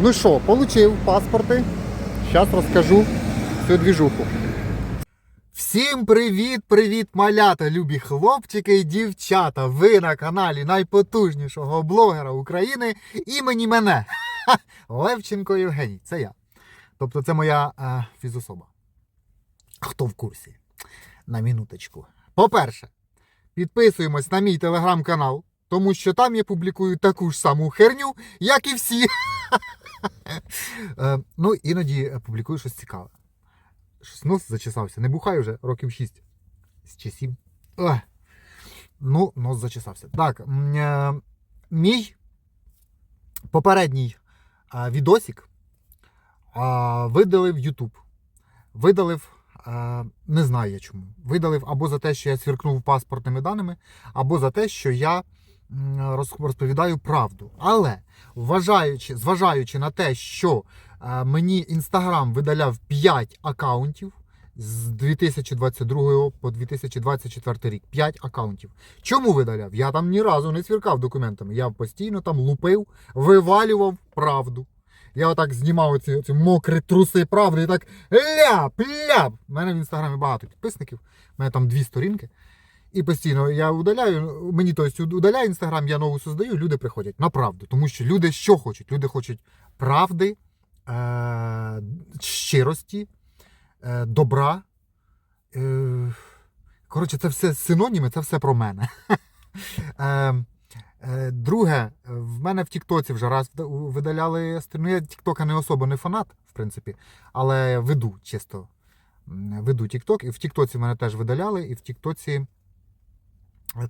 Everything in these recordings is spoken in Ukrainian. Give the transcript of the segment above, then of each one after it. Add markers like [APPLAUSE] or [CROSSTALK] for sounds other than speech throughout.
Ну що, получив паспорти. Зараз розкажу всю двіжуху. Всім привіт, привіт, малята, любі хлопчики і дівчата. Ви на каналі найпотужнішого блогера України імені мене. Левченко Євгеній. Це я. Тобто це моя е, фізособа. Хто в курсі? На минуточку. По-перше, підписуємось на мій телеграм-канал, тому що там я публікую таку ж саму херню, як і всі. Е, Ну, іноді публікую щось цікаве. Щось нос зачесався. Не бухаю вже років 6 чи 7. Ех. Ну, нос зачесався. Так, е, мій попередній е, відосик е, видалив YouTube. Видалив, не знаю я чому. Видалив або за те, що я свіркнув паспортними даними, або за те, що я розповідаю правду. Але вважаючи, зважаючи на те, що е, мені Інстаграм видаляв 5 акаунтів з 2022 по 2024 рік. 5 акаунтів. Чому видаляв? Я там ні разу не свіркав документами. Я постійно там лупив, вивалював правду. Я отак знімав оці, оці мокрі труси правди і так ляп, ляп. У мене в інстаграмі багато підписників, у мене там дві сторінки. І постійно я удаляю, мені тобто, удаляю інстаграм, я нову создаю, люди приходять на правду. Тому що люди що хочуть? Люди хочуть правди, е- щирості, е- добра. Е- коротше, це все синоніми, це все про мене. [LAUGHS] Е- Е, Друге, в мене в Тіктоці вже раз видаляли Ну, я Тіктока не особо не фанат, в принципі, але веду чисто. Веду Тікток, і в Тіктоці мене теж видаляли, і в Тіктоці.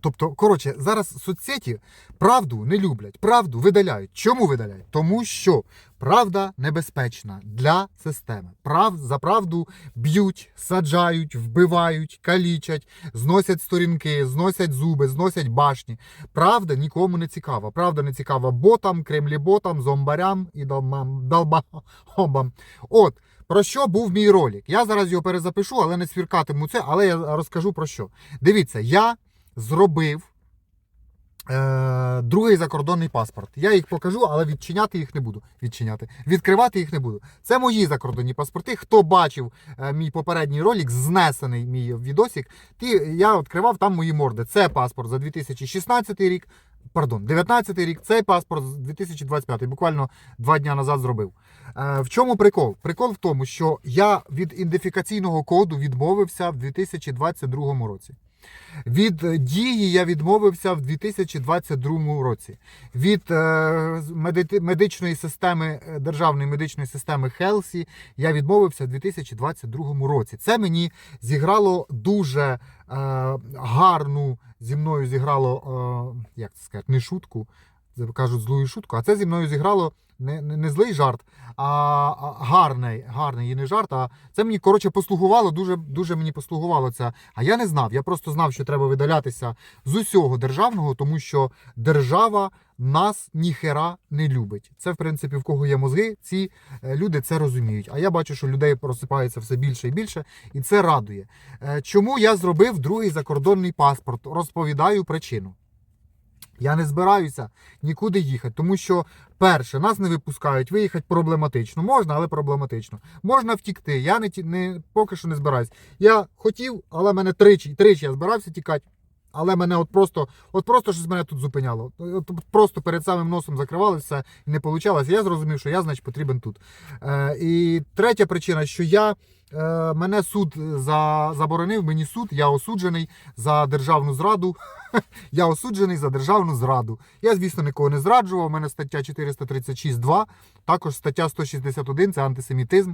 Тобто, коротше, зараз соцсеті правду не люблять, правду видаляють. Чому видаляють? Тому що правда небезпечна для системи. Прав, за правду б'ють, саджають, вбивають, калічать, зносять сторінки, зносять зуби, зносять башні. Правда нікому не цікава. Правда не цікава ботам, кремлі-ботам, зомбарям і долбахобам. [LAUGHS] От. Про що був мій ролик? Я зараз його перезапишу, але не свіркатиму це, але я розкажу про що. Дивіться, я зробив е, другий закордонний паспорт. Я їх покажу, але відчиняти їх не буду. Відчиняти. Відкривати їх не буду. Це мої закордонні паспорти. Хто бачив е, мій попередній ролик, знесений мій відосик, ті, я відкривав там мої морди. Це паспорт за 2016 рік. Пардон, 19 рік, цей паспорт з 2025, буквально два дні назад зробив. Е, в чому прикол? Прикол в тому, що я від ідентифікаційного коду відмовився в 2022 році. Від дії я відмовився в 2022 році. Від е, медичної системи, е, державної медичної системи Хелсі я відмовився в 2022 році. Це мені зіграло дуже е, гарну зі мною зіграло, як це сказати, не шутку, кажуть злую шутку, а це зі мною зіграло не, не, не злий жарт, а, а гарний, гарний і не жарт. А це мені коротше послугувало, дуже, дуже мені послугувало це. А я не знав. Я просто знав, що треба видалятися з усього державного, тому що держава нас ніхера не любить. Це, в принципі, в кого є мозги, ці е, люди це розуміють. А я бачу, що людей просипається все більше і більше, і це радує. Е, Чому я зробив другий закордонний паспорт? Розповідаю причину. Я не збираюся нікуди їхати, тому що перше, нас не випускають, виїхати проблематично. Можна, але проблематично. Можна втікти. Я не, не поки що не збираюсь. Я хотів, але мене тричі, тричі я збирався тікати. Але мене от просто, от просто щось мене тут зупиняло. От просто перед самим носом закривали і не вийшло. Я зрозумів, що я, значить, потрібен тут. Е, і третя причина, що я мене суд за, заборонив, мені суд, я осуджений за державну зраду. [LAUGHS] Я осуджений за державну зраду. Я, звісно, нікого не зраджував. У мене стаття 436.2, також стаття 161 це антисемітизм.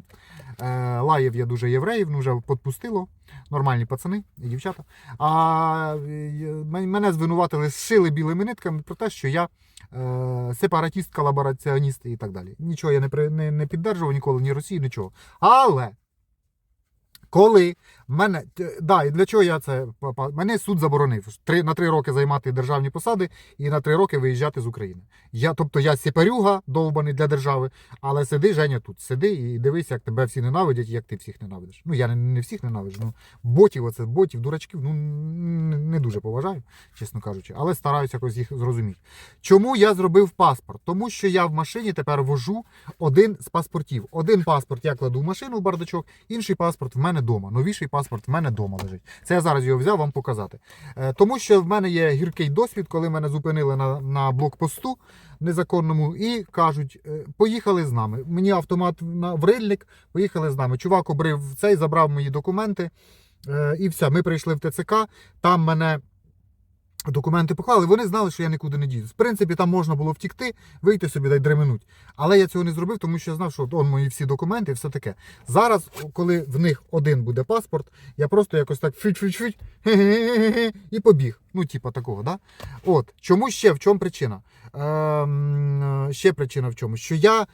Е, лаєв я дуже євреїв, ну вже підпустило. Нормальні пацани і дівчата. А е, мене звинуватили, зшили білими нитками про те, що я е, сепаратіст, колабораціоніст і так далі. Нічого я не, не, не піддержував ніколи, ні Росії, нічого. Але Коли мене да, для чого я це мене суд заборонив три на три роки займати державні посади і на три роки виїжджати з України. Я, тобто я сіпарюга довбаний для держави, але сиди, Женя, тут сиди і дивись, як тебе всі ненавидять, і як ти всіх ненавидиш. Ну я не, не всіх ненавиджу. Ну ботів, оце ботів, дурачків, ну не дуже поважаю, чесно кажучи, але стараюся якось їх зрозуміти. Чому я зробив паспорт? Тому що я в машині тепер вожу один з паспортів. Один паспорт я кладу в машину в бардачок, інший паспорт в мене вдома. Новіший паспорт в мене вдома лежить. Це я зараз його взяв вам показати. Е, Тому що в мене є гіркий досвід, коли мене зупинили на, на блокпосту незаконному і кажуть: е, поїхали з нами. Мені автомат на врильник, поїхали з нами. Чувак обрив цей, забрав мої документи. е, І все, ми прийшли в ТЦК, там мене документи поклали, вони знали, що я нікуди не діду. В принципі, там можна було втікти, вийти собі дай дременуть. Але я цього не зробив, тому що я знав, що он мої всі документи і все таке. Зараз, коли в них один буде паспорт, я просто якось так фють-фють-фють і побіг. Ну, типа такого, да? От. Чому ще? В чому причина? Ем, ще причина в чому? Що я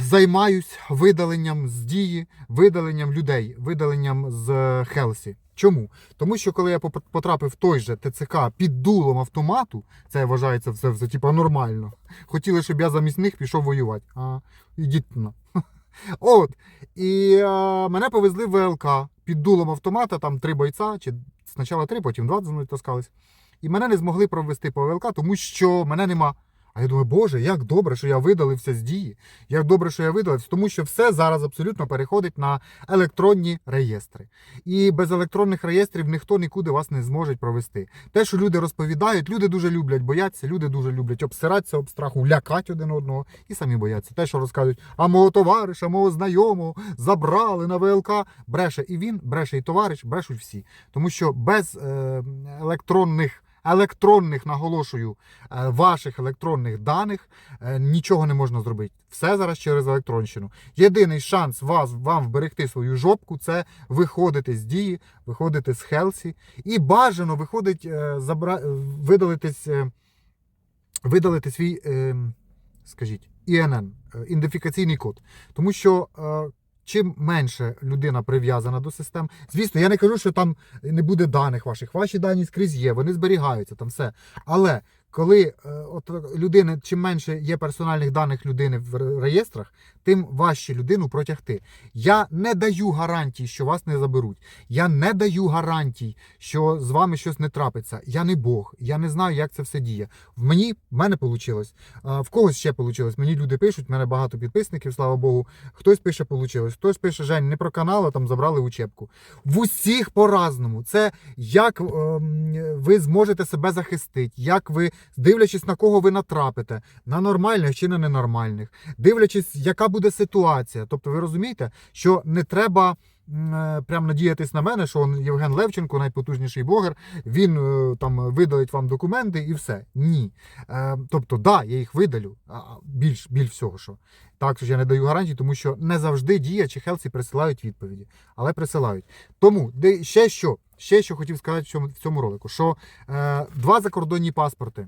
займаюсь видаленням з дії, видаленням людей, видаленням з е, Хелсі. Чому? Тому що коли я потрапив в той же ТЦК під дулом автомату, це вважається все, все типа нормально. Хотіли, щоб я замість них пішов воювати. А ідіть на. [LAUGHS] От. І е, мене повезли в ВЛК під дулом автомата, там три бойця, чи спочатку три, потім два за мною таскались. І мене не змогли провести по ВЛК, тому що мене нема. А я думаю, боже, як добре, що я видалився з дії. Як добре, що я видалився, тому що все зараз абсолютно переходить на електронні реєстри. І без електронних реєстрів ніхто нікуди вас не зможе провести. Те, що люди розповідають, люди дуже люблять боятися, люди дуже люблять обсиратися об страху, лякати один одного і самі бояться. Те, що розказують, а мого товариша, мого знайомого забрали на ВЛК, бреше і він, бреше і товариш, брешуть всі. Тому що без е, електронних. Електронних наголошую е, ваших електронних даних е, нічого не можна зробити. Все зараз через електронщину. Єдиний шанс вас вам вберегти свою жопку це виходити з дії, виходити з Хелсі і бажано виходить е, забра... видалитись, видалити свій, е, скажіть, ІНН, ідентифікаційний код. Тому що. Чим менше людина прив'язана до систем, звісно, я не кажу, що там не буде даних ваших. Ваші дані скрізь є, вони зберігаються там все. Але коли е, от людини, чим менше є персональних даних людини в реєстрах, тим важче людину протягти. Я не даю гарантій, що вас не заберуть. Я не даю гарантій, що з вами щось не трапиться. Я не Бог, я не знаю, як це все діє. В мені в мене вийшло. В когось ще вийшло. Мені люди пишуть, в мене багато підписників, слава Богу. Хтось пише, вийшло, хтось пише, Жень, не про канал, а там забрали учебку. В усіх по-разному. Це як ем, ви зможете себе захистити, як ви, дивлячись на кого ви натрапите, на нормальних чи на ненормальних, дивлячись, яка буде ситуація. Тобто, ви розумієте, що не треба. е, Прям надіятись на мене, що Євген Левченко, найпотужніший блогер, він е, там видалить вам документи і все. Ні. Е, тобто, да, я їх видалю, більш, більш всього, що так що я не даю гарантій, тому що не завжди дія чи Хелсі присилають відповіді, але присилають. Тому ще що, ще що хотів сказати в цьому ролику, що е, два закордонні паспорти.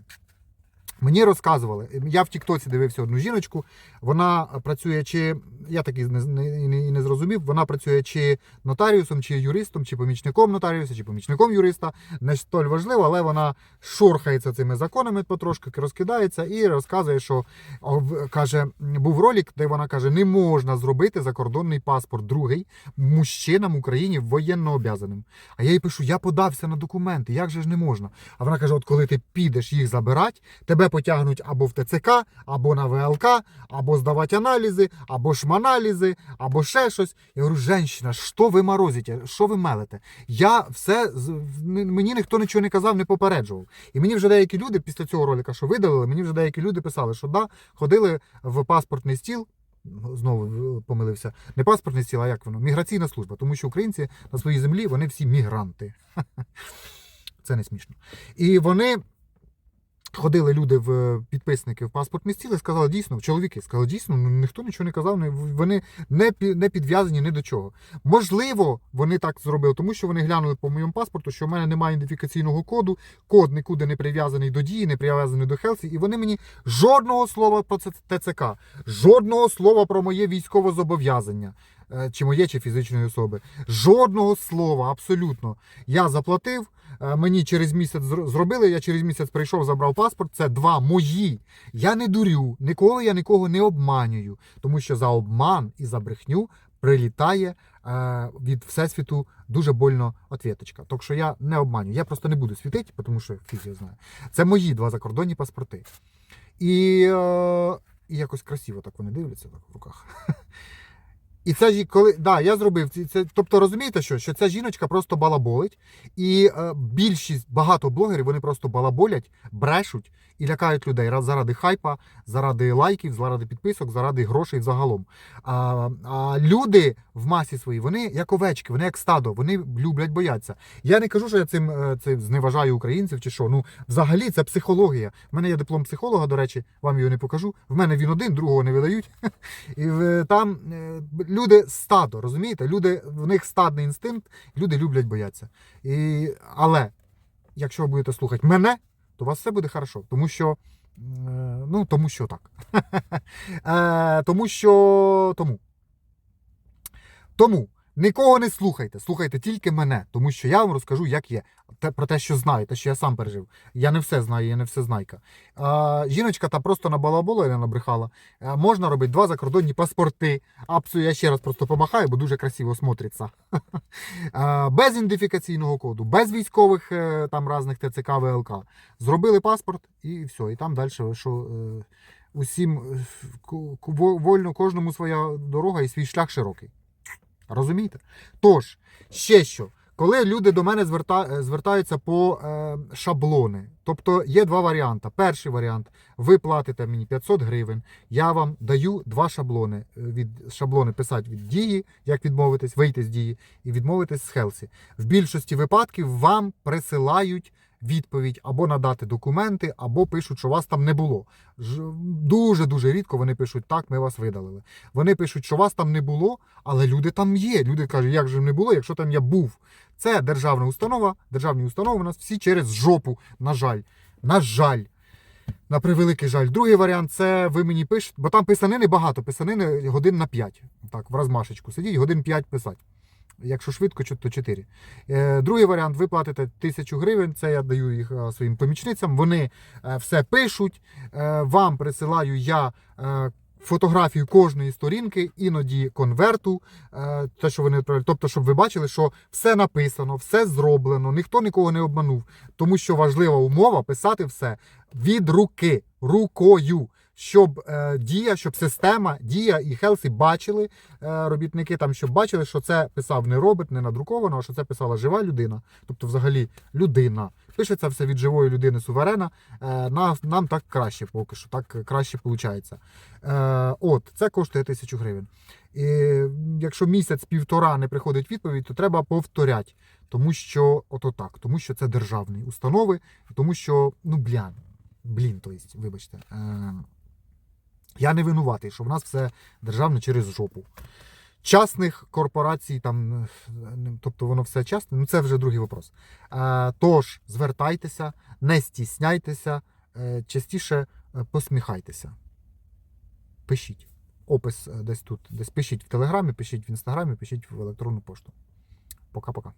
Мені розказували, я в Тіктоці дивився одну жіночку. Вона працює чи я так і не, не, не, зрозумів. Вона працює чи нотаріусом, чи юристом, чи помічником нотаріуса, чи помічником юриста. Не столь важливо, але вона шорхається цими законами потрошки, розкидається і розказує, що каже, був ролик, де вона каже: не можна зробити закордонний паспорт другий мужчинам в Україні воєнно обязаним. А я їй пишу: я подався на документи, як же ж не можна? А вона каже: от коли ти підеш їх забирати, тебе потягнуть або в ТЦК, або на ВЛК, або здавати аналізи, або шманалізи, або ще щось. Я говорю, женщина, що ви морозите? Що ви мелите? Я все мені ніхто нічого не казав, не попереджував. І мені вже деякі люди після цього ролика, що видалили, мені вже деякі люди писали, що да, ходили в паспортний стіл. Знову е, помилився. Не паспортний стіл, а як воно? Міграційна служба. Тому що українці на своїй землі вони всі мігранти. [LAUGHS] Це не смішно. І вони ходили люди в підписники в паспортний стіл і сказали, дійсно, чоловіки сказали, дійсно, ну, ніхто нічого не казав, вони не, не підв'язані ні до чого. Можливо, вони так зробили, тому що вони глянули по моєму паспорту, що в мене немає ідентифікаційного коду, код нікуди не прив'язаний до дії, не прив'язаний до Хелсі, і вони мені жодного слова про це ТЦК, жодного слова про моє військове зобов'язання. Е, чи моє, чи фізичної особи. Жодного слова, абсолютно. Я заплатив, е, мені через місяць зробили, я через місяць прийшов, забрав паспорт. Це два мої. Я не дурю, ніколи я нікого не обманюю, тому що за обман і за брехню прилітає е, від всесвіту дуже больно отвіточка. Так що я не обманюю. Я просто не буду світити, тому що я знаю. Це мої два закордонні паспорти. І, і якось красиво так вони дивляться так в руках. І це коли да, я зробив це. Тобто розумієте, що, що ця жіночка просто балаболить, і е, більшість багато блогерів вони просто балаболять, брешуть і лякають людей заради хайпа, заради лайків, заради підписок, заради грошей загалом. А, а люди в масі своїй, вони як овечки, вони як стадо, вони люблять бояться. Я не кажу, що я цим, е, цим зневажаю українців чи що. Ну, взагалі, це психологія. У мене є диплом психолога, до речі, вам його не покажу. В мене він один, другого не видають. [LAUGHS] І там е, люди стадо, розумієте? Люди, в них стадний інстинкт, люди люблять бояться. І, але якщо ви будете слухати мене, то у вас все буде хорошо. Тому що. е, Ну, тому що так. [LAUGHS] Е, Тому що. Тому. Тому нікого не слухайте, слухайте тільки мене, тому що я вам розкажу, як є. Те, про те, що знаю, те, що я сам пережив. Я не все знаю, я не все знайка. А, жіночка та просто на балаболу не набрехала. А, можна робити два закордонні паспорти. Апсу я ще раз просто помахаю, бо дуже красиво смотриться. [LAUGHS] А, без ідентифікаційного коду, без військових е, там різних ТЦК, ВЛК. Зробили паспорт і все. І там далі, що е, усім е, вольно кожному своя дорога і свій шлях широкий. Розумієте? Тож, ще що. Коли люди до мене зверта... е, звертаються по е, шаблони, тобто є два варіанти. Перший варіант ви платите мені 500 гривень, я вам даю два шаблони. Е, Від шаблони писати від дії, як відмовитись, вийти з дії, і відмовитись з Хелсі. В більшості випадків вам присилають відповідь або надати документи, або пишуть, що вас там не було. Дуже дуже рідко вони пишуть так, ми вас видалили. Вони пишуть, що вас там не було, але люди там є. Люди кажуть, як же не було, якщо там я був. Це державна установа. Державні установи у нас всі через жопу. На жаль. На жаль. На превеликий жаль. Другий варіант це ви мені пишете, бо там писанини багато, писанини годин на 5. Так, в розмашечку сидіть, годин 5 писати. Якщо швидко, то 4. Е, другий варіант, ви платите тисячу гривень, це я даю їх е, своїм помічницям. Вони е, все пишуть. Вам присилаю я фотографію кожної сторінки, іноді конверту, те, що вони відправляють. Тобто, щоб ви бачили, що все написано, все зроблено, ніхто нікого не обманув. Тому що важлива умова писати все від руки, рукою. Щоб е, дія, щоб система, дія і Хелсі бачили е, робітники там, щоб бачили, що це писав не робот, не надруковано, а що це писала жива людина, тобто взагалі людина. Пишеться все від живої людини суверена. Е, нам, нам так краще поки що, так краще виходить. Е, от, це коштує тисячу гривень. І якщо місяць-півтора не приходить відповідь, то треба повторяти. Тому що, ото так, тому що це державні установи, тому що, ну, блін, блін, то есть, вибачте. Е, я не винуватий, що в нас все державне через жопу. Частних корпорацій, там, е, тобто воно все частне, ну це вже другий вопрос. Е, тож, звертайтеся, не стісняйтеся, е, частіше посміхайтеся. Пишіть. Опис десь тут. Десь пишіть в Телеграмі, пишіть в інстаграмі, пишіть в електронну пошту. Пока-пока.